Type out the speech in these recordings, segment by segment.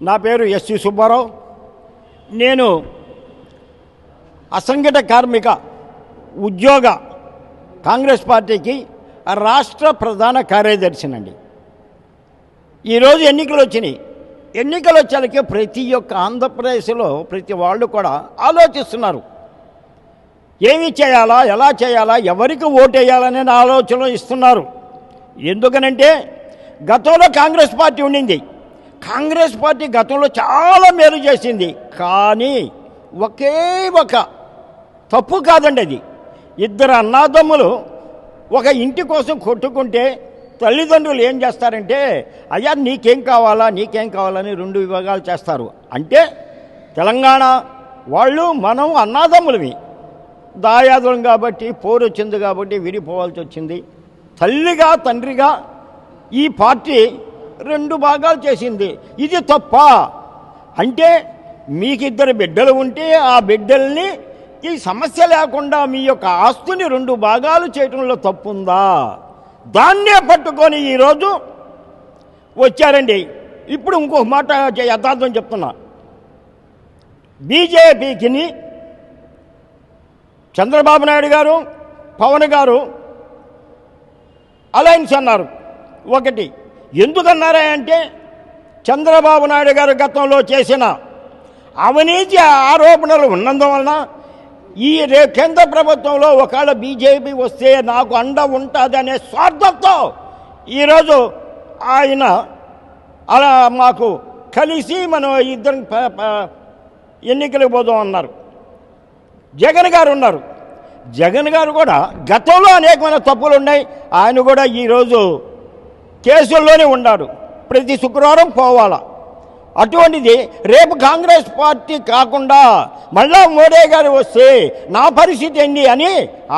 నా పేరు ఎస్సి సుబ్బారావు. నేను అసంఘటిత కార్మిక ఉద్యోగ కాంగ్రెస్ పార్టీకి రాష్ట్ర ప్రధాన కార్యదర్శినండి ఈరోజు ఎన్నికలు వచ్చినాయి. ఎన్నికలు వచ్చాకే ప్రతి ఒక్క ఆంధ్రప్రదేశ్లో ప్రతి వాళ్ళు కూడా ఆలోచిస్తున్నారు. ఏమి చేయాలా ఎలా చేయాలా ఎవరికి ఓటేయాలనే ఆలోచన ఇస్తున్నారు. ఎందుకనంటే గతంలో కాంగ్రెస్ పార్టీ ఉండింది. కాంగ్రెస్ పార్టీ గతంలో చాలా మేలు చేసింది. కానీ ఒకే ఒక తప్పు కాదండి అది. ఇద్దరు అన్నాదమ్ములు ఒక ఇంటి కోసం కొట్టుకుంటే తల్లిదండ్రులు ఏం చేస్తారంటే అయ్యా నీకేం కావాలా నీకేం కావాలని రెండు విభాగాలు చేస్తారు. అంటే తెలంగాణ వాళ్ళు మనం అన్నాదమ్ములవి. దాయాదులం కాబట్టి పోరు వచ్చింది కాబట్టి విడిపోవాల్సి వచ్చింది. తల్లిగా తండ్రిగా ఈ పార్టీ రెండు భాగాలు చేసింది. ఇది తప్ప. అంటే మీకు ఇద్దరు బిడ్డలు ఉంటే ఆ బిడ్డల్ని ఈ సమస్య లేకుండా మీ యొక్క ఆస్తుని రెండు భాగాలు చేయటంలో తప్పుందా? దాన్నే పట్టుకొని ఈరోజు వచ్చారండి. ఇప్పుడు ఇంకొక మాట యథార్థం చెప్తున్నా. బీజేపీకిని చంద్రబాబు నాయుడు గారు పవన్ గారు అలయన్స్ అన్నారు. ఒకటి ఎందుకన్నారా అంటే చంద్రబాబు నాయుడు గారు గతంలో చేసిన అవినీతి ఆరోపణలు ఉన్నందువలన ఈ రే కేంద్ర ప్రభుత్వంలో ఒకవేళ బీజేపీ వస్తే నాకు అండ ఉంటుందనే స్వార్థంతో ఈరోజు ఆయన అలా మాకు కలిసి మనం ఇద్దరం ఎన్నికలకు పోదాం అన్నారు. జగన్ గారు ఉన్నారు. జగన్ గారు కూడా గతంలో అనేకమైన తప్పులు ఉన్నాయి ఆయన కూడా ఈరోజు కేసుల్లోనే ఉన్నాడు ప్రతి శుక్రవారం పోవాలా. అటువంటిది రేపు కాంగ్రెస్ పార్టీ కాకుండా మళ్ళా మోడీ గారు వస్తే నా పరిస్థితి ఏంటి అని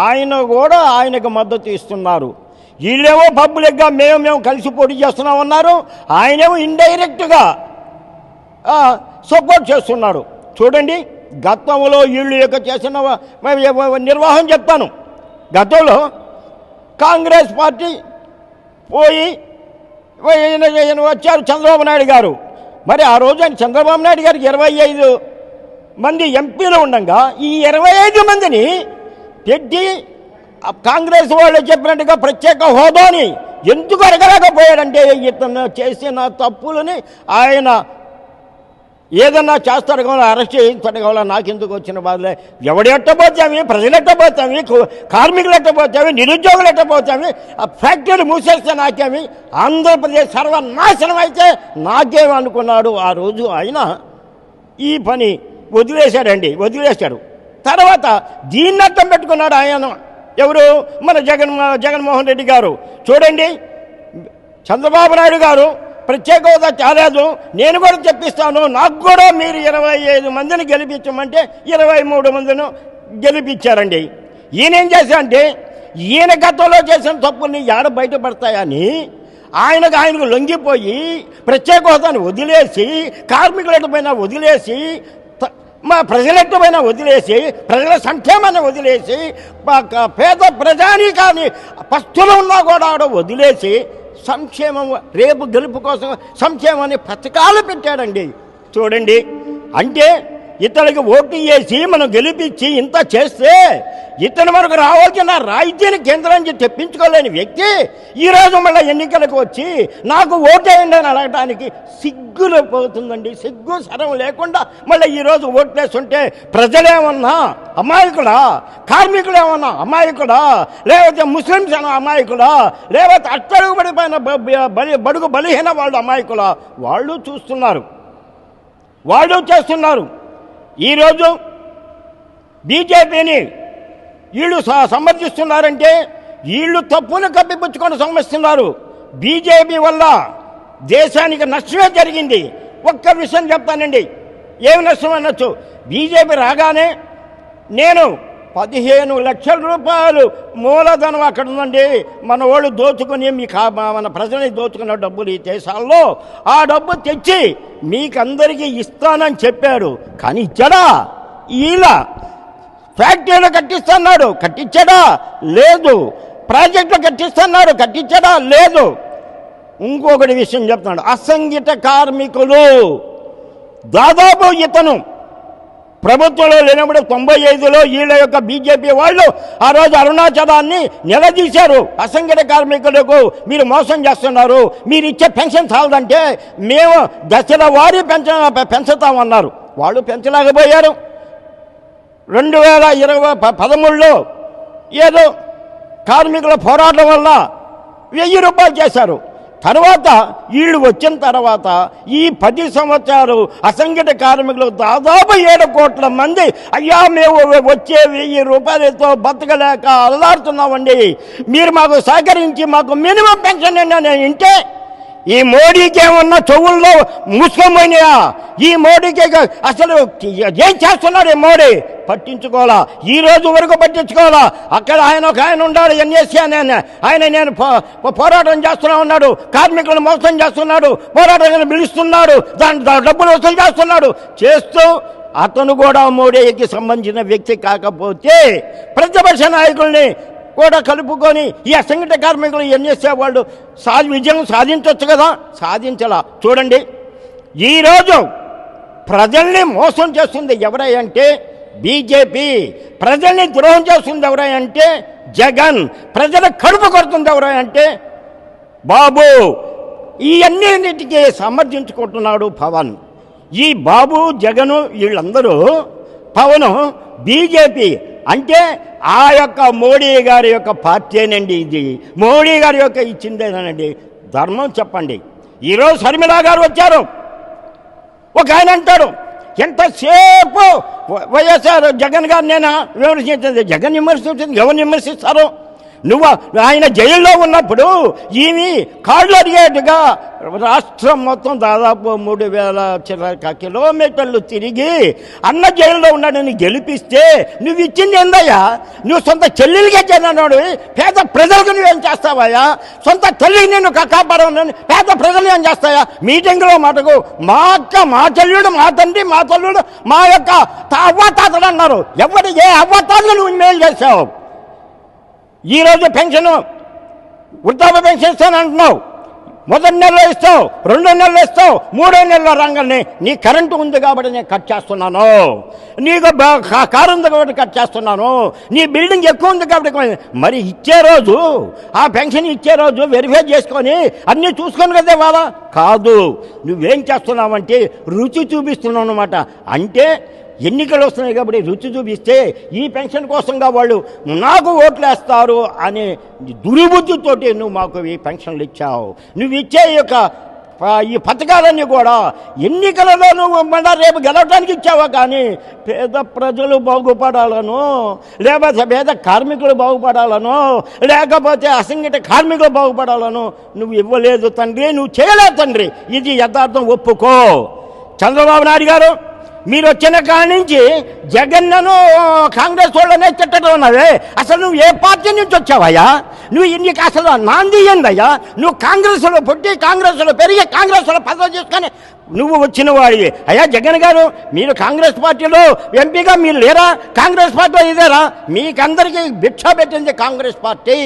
ఆయన కూడా ఆయనకు మద్దతు ఇస్తున్నారు. వీళ్ళేమో పబ్లిక్గా మేము మేము కలిసి పోటీ చేస్తున్నామన్నారు ఆయనేమో ఇండైరెక్ట్గా సపోర్ట్ చేస్తున్నారు. చూడండి గతంలో వీళ్ళు యొక్క చేసిన నిర్వాహం చెప్తాను. గతంలో కాంగ్రెస్ పార్టీ పోయి ఈయన వచ్చారు చంద్రబాబు నాయుడు గారు. మరి ఆ రోజు ఆయన చంద్రబాబు నాయుడు గారికి ఇరవై ఐదు మంది ఎంపీలు ఉండగా ఈ ఇరవై ఐదు మందిని పెట్టి కాంగ్రెస్ వాళ్ళు చెప్పినట్టుగా ప్రత్యేక హోదాని ఎందుకు అడగలేకపోయాడంటే ఇతను చేసిన తప్పులని ఆయన ఏదన్నా చేస్తాడు కావాలి అరెస్ట్ చేయిస్తాడు కావాలి నాకెందుకు వచ్చిన బాధలే? ఎవడు ఎట్టబోతామి? ప్రజలు ఎట్టబోతామి? కార్మికులు ఎట్టబోతామి? నిరుద్యోగులు ఎట్టబోతామి? ఆ ఫ్యాక్టరీ మూసేస్తే నాకేమి? ఆంధ్రప్రదేశ్ సర్వనాశనం అయితే నాకేమనుకున్నాడు ఆ రోజు ఆయన. ఈ పని వదిలేశాడండి వదిలేశాడు. తర్వాత దీన్ని అర్థం పెట్టుకున్నాడు ఆయన. ఎవరు? మన జగన్ జగన్మోహన్ రెడ్డి గారు. చూడండి చంద్రబాబు నాయుడు గారు ప్రత్యేక హోదా చాలేదు నేను కూడా చెప్పిస్తాను నాకు కూడా మీరు ఇరవై ఐదు మందిని గెలిపించమంటే ఇరవై మూడు మందిని గెలిపించారండి. ఈయన ఏం చేశారంటే ఈయన గతంలో చేసిన తప్పుల్ని ఏడ బయటపడతాయని ఆయనకు ఆయనకు లొంగిపోయి ప్రత్యేక హోదాని వదిలేసి కార్మికులపైన వదిలేసి మా మా పైన వదిలేసి ప్రజల సంక్షేమాన్ని వదిలేసి పేద క- పేద ప్రజానీకాన్ని పస్తులు ఉన్నా కూడా ఆడ వదిలేసి సంక్షేమం రేపు గెలుపు కోసం సంక్షేమాన్ని పథకాలు పెట్టాడండి. చూడండి. అంటే ఇతనికి ఓటు వేసి మనం గెలిపించి ఇంత చేస్తే ఇతను మనకు రావాల్సిన రాయితీని కేంద్రం నుంచి తెప్పించుకోలేని వ్యక్తి ఈరోజు మళ్ళీ ఎన్నికలకు వచ్చి నాకు ఓటేయండి అని అడగటానికి సిగ్గులు పోతుందండి. సిగ్గు సరం లేకుండా మళ్ళీ ఈరోజు ఓట్లేస్తుంటే ప్రజలేమన్నా అమాయకుడా? కార్మికులు ఏమన్నా అమాయకుడా? లేకపోతే ముస్లిమ్స్ ఏమన్నా అమాయకుడా? లేకపోతే అట్టడుగు పడిపోయిన బలి బడుగు బలిహీన వాళ్ళు అమాయకులా? వాళ్ళు చూస్తున్నారు. వాళ్ళు చేస్తున్నారు. ఈరోజు బీజేపీని వీళ్ళు స- సమర్థిస్తున్నారంటే వీళ్ళు తప్పును కప్పిపుచ్చుకొని సమర్థిస్తున్నారు. బీజేపీ వల్ల దేశానికి నష్టమే జరిగింది. ఒక్క విషయం చెప్తానండి ఏమి నష్టం అనొచ్చు? బీజేపీ రాగానే నేను పదిహేను లక్షల రూపాయలు మూలధనం అక్కడ ఉందండి. మన వాళ్ళు దోచుకుని మీ మన ప్రజలని దోచుకున్న డబ్బులు ఈ దేశాల్లో. ఆ డబ్బు తెచ్చి మీకందరికీ ఇస్తానని చెప్పాడు. కానీ ఇచ్చాడా ఇలా ఫ్యాక్టరీలు కట్టిస్తున్నాడు. కట్టించాడా? లేదు. ప్రాజెక్టులు కట్టిస్తున్నాడు. కట్టించాడా? లేదు. ఇంకొకటి విషయం చెప్తున్నాడు. అసంఘిత కార్మికులు దాదాపు ఇతను ప్రభుత్వంలో లేనప్పుడు తొంభై ఐదులో వీళ్ళ యొక్క బీజేపీ వాళ్ళు ఆ రోజు అరుణాచలాన్ని నిలదీశారు. అసంఘటిత కార్మికులకు మీరు మోసం చేస్తున్నారు. మీరు ఇచ్చే పెన్షన్ చాలదంటే మేము దశల వారీ పెంచ పెంచుతామన్నారు. వాళ్ళు పెంచలేకపోయారు. రెండు వేల ఇరవై ప- పదమూడులో ఏదో కార్మికుల పోరాటం వల్ల వెయ్యి రూపాయలు చేశారు. తర్వాత వీళ్ళు వచ్చిన తర్వాత ఈ పది సంవత్సరాలు అసంఘటిత కార్మికులు దాదాపు ఏడు కోట్ల మంది అయ్యా మేము వచ్చే వెయ్యి రూపాయలతో బతకలేక అల్లాడుతున్నామండి. మీరు మాకు సహకరించి మాకు మినిమం పెన్షన్ ఏంటంటే ఈ మోడీకి ఏమన్నా చెవుల్లో మూసుకోపోయినాయా ఈ మోడీకి అసలు ఏం చేస్తున్నాడు ఈ మోడీ? పట్టించుకోవాలా? ఈ రోజు వరకు పట్టించుకోవాలా? అక్కడ ఆయన ఒక ఆయన ఉన్నాడు ఎన్ఎస్సీ అని ఆయన. నేను పో- పోరాటం చేస్తున్నా ఉన్నాడు కార్మికులను మోసం చేస్తున్నాడు పోరాటం పిలుస్తున్నాడు దాని డబ్బులు వసూలు చేస్తున్నాడు. చేస్తూ అతను కూడా మోడీకి సంబంధించిన వ్యక్తి కాకపోతే ప్రతిపక్ష నాయకుల్ని కూడా కలుపుకొని ఈ అసంఘటిత కార్మికులు ఏం చేసేవాళ్ళు? సా విజయం సాధించవచ్చు కదా? సాధించలా. చూడండి. ఈరోజు ప్రజల్ని మోసం చేస్తుంది ఎవరంటే బీజేపీ. ప్రజల్ని ద్రోహం చేస్తుంది ఎవరంటే జగన్. ప్రజల కడుపు కొడుతుంది ఎవరంటే బాబు. ఈ అన్నింటికి సమర్థించుకుంటున్నాడు పవన్. ఈ బాబు జగను వీళ్ళందరూ పవన్ బీజేపీ అంటే ఆ యొక్క మోడీ గారి యొక్క పార్టీనండి ఇది. మోడీ గారి యొక్క ఇచ్చిందేనండి ధర్మం చెప్పండి. ఈరోజు శర్మిలా గారు వచ్చారు. ఒక ఆయన అంటాడు ఎంతసేపు వైఎస్ఆర్ జగన్ గారు నేను విమర్శించింది జగన్ విమర్శించింది ఎవరు విమర్శిస్తారు? నువ్వు ఆయన జైల్లో ఉన్నప్పుడు ఈమె కాళ్ళు అడిగేట్టుగా రాష్ట్రం మొత్తం దాదాపు మూడు వేల చిల్లర కిలోమీటర్లు తిరిగి అన్న జైల్లో ఉన్నాడని గెలిపిస్తే నువ్వు ఇచ్చింది ఏందయ్యా? నువ్వు సొంత చెల్లెలిగా చెందినాడు పేద ప్రజలకు నువ్వేం చేస్తావయ్యా? సొంత తల్లికి నేను కా- పేద ప్రజలు ఏం చేస్తాయా? మీటింగ్లో మాటకు మా అక్క మా చెల్లుడు మా తండ్రి మా తల్లుడు మా యొక్క తా- అన్నారు. ఎవరి ఏ అవ్వతాతలు నువ్వు మేలు చేసావు ఈరోజు పెన్షన్ వృద్ధాప్య పెన్షన్ ఇస్తాను అంటున్నావు. మొదటి నెలలో ఇస్తావు రెండో నెలలు ఇస్తావు మూడో నెలలో రంగాన్ని నీ కరెంటు ఉంది కాబట్టి నేను కట్ చేస్తున్నాను. నీకు కారు ఉంది కాబట్టి కట్ చేస్తున్నాను. నీ బిల్డింగ్ ఎక్కువ ఉంది కాబట్టి మరి ఇచ్చే రోజు ఆ పెన్షన్ ఇచ్చే రోజు వెరిఫై చేసుకొని అన్నీ చూసుకొని కదా వాళ్ళ కాదు నువ్వేం చేస్తున్నావంటే రుచి చూపిస్తున్నావు అనమాట అంటే ఎన్నికలు వస్తున్నాయి కాబట్టి రుచి చూపిస్తే ఈ పెన్షన్ కోసంగా వాళ్ళు నాకు ఓట్లేస్తారు అనే దుర్బుద్ధితోటి నువ్వు మాకు ఈ పెన్షన్లు ఇచ్చావు. నువ్వు ఇచ్చే యొక్క ఈ పథకాలన్నీ కూడా ఎన్నికలలో నువ్వు మళ్ళా రేపు గెలవడానికి ఇచ్చావా కానీ పేద ప్రజలు బాగుపడాలను లేకపోతే పేద కార్మికులు బాగుపడాలను లేకపోతే అసంఘటిత కార్మికులు బాగుపడాలను నువ్వు ఇవ్వలేదు తండ్రి నువ్వు చేయలేదు తండ్రి. ఇది యథార్థం ఒప్పుకో. చంద్రబాబు నాయుడు గారు మీరు వచ్చిన కాడి నుంచి జగన్నను కాంగ్రెస్ వాళ్ళనే తిట్టడం ఉన్నవే అసలు నువ్వు ఏ పార్టీ నుంచి వచ్చావయ్యా? నువ్వు నీకు అసలు నాంది ఏందయ్యా? నువ్వు కాంగ్రెస్లో పుట్టి కాంగ్రెస్లో పెరిగి కాంగ్రెస్లో పదవి చేసుకొని నువ్వు వచ్చిన వాడివి. అయ్యా జగన్ గారు మీరు కాంగ్రెస్ పార్టీలో ఎంపీగా మీరు లేరా? కాంగ్రెస్ పార్టీలో ఇదేరా? మీకందరికీ భిక్ష పెట్టింది కాంగ్రెస్ పార్టీ.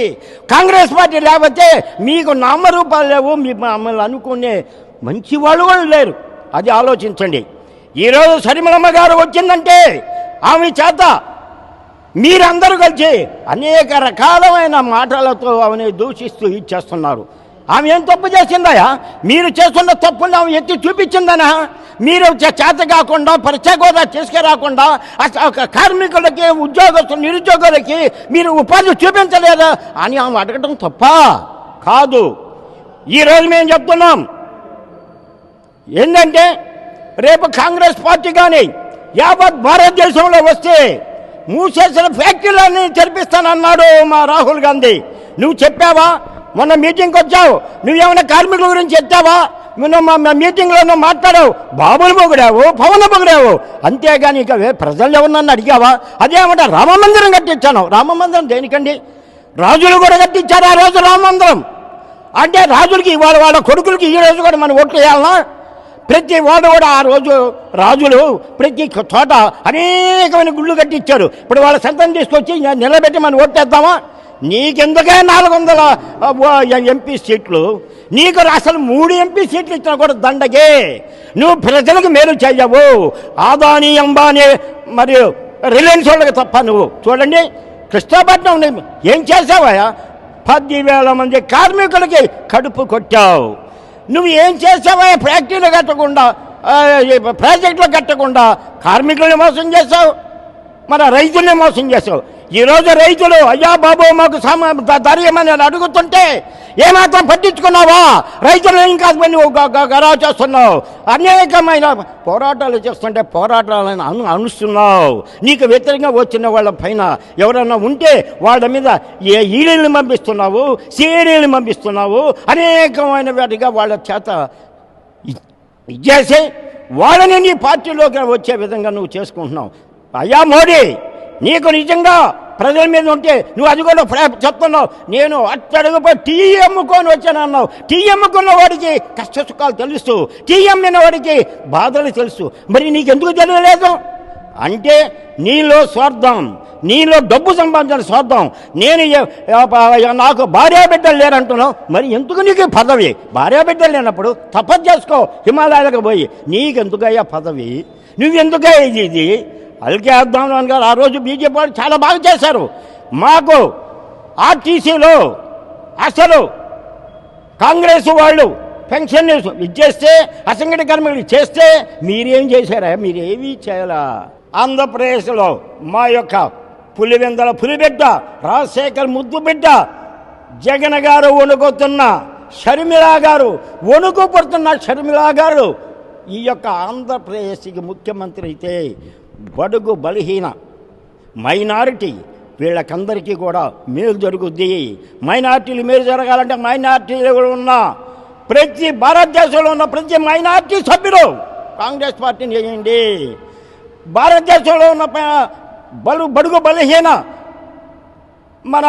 కాంగ్రెస్ పార్టీ లేకపోతే మీకు నామరూపాలు లేవు మీ మమ్మల్ని అనుకునే మంచి వాళ్ళు కూడా లేరు. అది ఆలోచించండి. ఈరోజు సరిమలమ్మ గారు వచ్చిందంటే ఆమె చేత మీరందరూ కలిసి అనేక రకాలమైన మాటలతో ఆమెను దూషిస్తూ ఇచ్చేస్తున్నారు. ఆమె ఏం తప్పు చేసిందయా మీరు చేస్తున్న తప్పులు ఆమె ఎత్తి చూపించిందనా? మీరు చే- చేత కాకుండా ప్రత్యేక హోదా తీసుకురాకుండా ఒక కార్మికులకి ఉద్యోగస్తులు నిరుద్యోగులకి మీరు ఉపాధి చూపించలేదా? అని ఆమె అడగటం తప్ప కాదు. ఈరోజు మేము చెప్తున్నాం. ఏంటంటే రేపు కాంగ్రెస్ పార్టీ కానీ యావత్ భారతదేశంలో వస్తే మూసేసిన ఫ్యాక్టరీలన్నీ తెరిపిస్తానన్నాడు మా రాహుల్ గాంధీ. నువ్వు చెప్పావా? మొన్న మీటింగ్కి వచ్చావు. నువ్వేమైనా కార్మికుల గురించి చెప్తావా? నువ్వు మా మీటింగ్లో మాట్లాడావు. బాబులు పొగిడావు పవన్ పొగిడావు. అంతేగాని ఇక ప్రజలు ఎవరినన్ను అడిగావా? అదేమంటే రామ మందిరం కట్టించాను. రామ మందిరం దేనికండి? రాజులు కూడా కట్టించారు ఆ రోజు రామ మందిరం. అంటే రాజులకి వాళ్ళ వాళ్ళ కొడుకులకి ఈ రోజు కూడా మనం ఓట్లు వేయాలన్నా ప్రతి వాడు కూడా ఆ రోజు రాజులు ప్రతి చోట అనేకమైన గుళ్ళు కట్టించారు. ఇప్పుడు వాళ్ళ సంతం తీసుకొచ్చి నిలబెట్టి మనం ఓట్లేద్దామా నీకెందుకే నాలుగు వందల ఎంపీ సీట్లు? నీకు అసలు మూడు ఎంపీ సీట్లు ఇచ్చినా కూడా దండగే నువ్వు ప్రజలకు మేలు చేయవు. ఆదాని అంబానీ మరియు రిలయన్స్ వాళ్ళకి తప్ప నువ్వు. చూడండి కృష్ణాపట్నం ని- ఏం చేసావయ్యా పదివేల మంది కార్మికులకి కడుపు కొట్టావు. నువ్వు ఏం చేసావా ఫ్యాక్టరీలు కట్టకుండా ప్రాజెక్టులు కట్టకుండా కార్మికుల్ని మోసం చేసావు? మన రైతుల్ని మోసం చేసావు? ఈరోజు రైతులు అయ్యా బాబు మాకు సమ ధర్యమని అడుగుతుంటే ఏమాత్రం పట్టించుకున్నావా? రైతులు ఇంకా నువ్వు గరా చేస్తున్నావు. అనేకమైన పోరాటాలు చేస్తుంటే పోరాటాలను అను అనుస్తున్నావు. నీకు వ్యతిరేకంగా వచ్చిన వాళ్ళ పైన ఎవరన్నా ఉంటే వాళ్ళ మీద ఏ ఈడీలు పంపిస్తున్నావు? సీడీలు పంపిస్తున్నావు? అనేకమైన వాటిగా వాళ్ళ చేత ఇచ్చేసి వాళ్ళని నీ పార్టీలోకి వచ్చే విధంగా నువ్వు చేసుకుంటున్నావు. అయ్యా మోడీ నీకు నిజంగా ప్రజల మీద ఉంటే నువ్వు అది కూడా చెప్తున్నావు. నేను అట్టడుగుపోయి టీ అమ్ముకొని వచ్చాను అన్నావు. టీ అమ్ముకున్న వాడికి కష్ట సుఖాలు తెలుసు. టీ అమ్మిన వాడికి బాధలు తెలుసు. మరి నీకెందుకు తెలియలేదు? అంటే నీలో స్వార్థం నీలో డబ్బు సంపాదించిన స్వార్థం. నేను నాకు భార్యా బిడ్డలు లేరంటున్నావు. మరి ఎందుకు నీకు పదవి? భార్యా బిడ్డలు లేనప్పుడు తపస్సు చేసుకో. హిమాలయాలకు పోయి. నీకెందుకయ్యా పదవి? నువ్వెందుకయ్యా ఇది ఇది? అల్కే అద్వాన్ గారు ఆ రోజు బీజేపీ వాళ్ళు చాలా బాగా చేశారు. మాకు ఆర్టీసీలో అసలు కాంగ్రెస్ వాళ్ళు పెన్షన్ ఇచ్చేస్తే అసంఘటిత కార్మికులు చేస్తే మీరేం చేశారా? మీరేమి చేయాలా? ఆంధ్రప్రదేశ్లో మా యొక్క పులివెందల పులిబిడ్డ రాజశేఖర్ ముద్దు బిడ్డ జగన్ గారు వణుకుతున్న షర్మిలా గారు వణుకుపడుతున్న షర్మిలా గారు ఈ యొక్క ఆంధ్రప్రదేశ్కి ముఖ్యమంత్రి అయితే బడుగు బలహీన మైనారిటీ వీళ్ళకందరికీ కూడా మేలు జరుగుద్ది. మైనార్టీలు మేలు జరగాలంటే మైనార్టీలు ఉన్న. ప్రతి భారతదేశంలో ఉన్న ప్రతి మైనార్టీ సభ్యులు కాంగ్రెస్ పార్టీని చేయండి. భారతదేశంలో ఉన్న బలు బడుగు బలహీన మన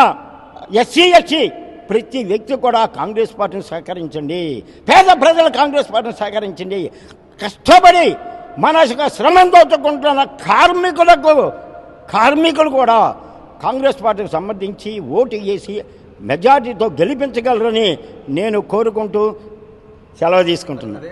ఎస్సీ ఎస్సీ ప్రతి వ్యక్తి కూడా కాంగ్రెస్ పార్టీని సహకరించండి. పేద ప్రజలు కాంగ్రెస్ పార్టీని సహకరించండి. కష్టపడి మన శ్రమం దోచుకుంటున్న కార్మికులకు కార్మికులు కూడా కాంగ్రెస్ పార్టీకి సంబంధించి ఓటు వేసి మెజార్టీతో గెలిపించగలరని నేను కోరుకుంటూ సెలవు తీసుకుంటున్నాను.